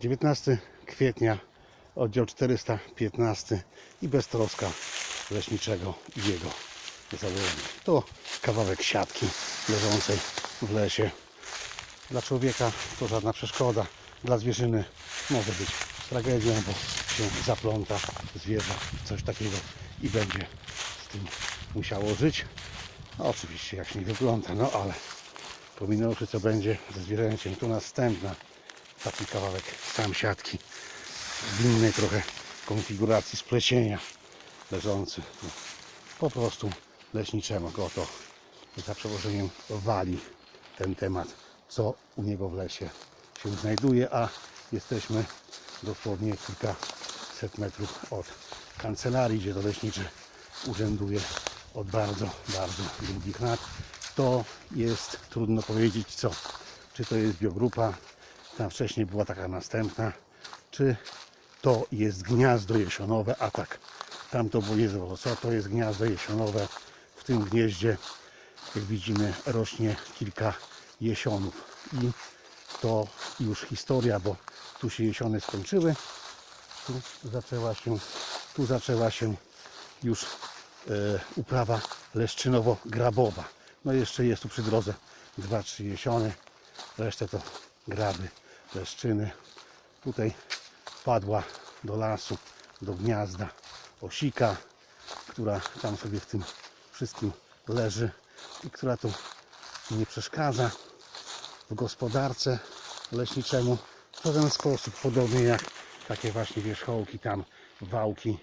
19 kwietnia, oddział 415 i beztroska leśniczego i jego załogi. To kawałek siatki leżącej w lesie. Dla człowieka to żadna przeszkoda, dla zwierzyny może być tragedią, bo się zapląta zwierzę, coś takiego i będzie z tym musiało żyć. No, oczywiście jak się nie wygląda, no ale pominąwszy co będzie ze zwierzęciem, tu następna taki kawałek sam siatki. W innej trochę konfiguracji splecienia leżący. No, po prostu leśniczemu go to za przełożeniem wali ten temat co u niego w lesie się znajduje a jesteśmy dosłownie kilkaset metrów od kancelarii gdzie to leśniczy urzęduje od bardzo, bardzo długich lat. To jest trudno powiedzieć co. Czy to jest biogrupa tam wcześniej była taka następna czy to jest gniazdo jesionowe, a tak tam to było nie było. Co to jest gniazdo jesionowe? W tym gnieździe, jak widzimy, rośnie kilka jesionów i to już historia, bo tu się jesiony skończyły. Tu zaczęła się, tu zaczęła się już e, uprawa leszczynowo-grabowa. No jeszcze jest tu przy drodze dwa, trzy jesiony. Resztę to graby, leszczyny. Tutaj wpadła do lasu, do gniazda osika, która tam sobie w tym wszystkim leży i która tu nie przeszkadza w gospodarce leśniczemu w żaden sposób, podobnie jak takie właśnie wierzchołki tam, wałki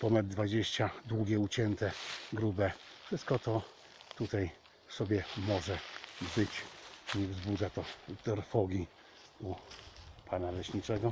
po 1,20 m, długie, ucięte, grube. Wszystko to tutaj sobie może być. Nie wzbudza to trwogi u pana leśniczego.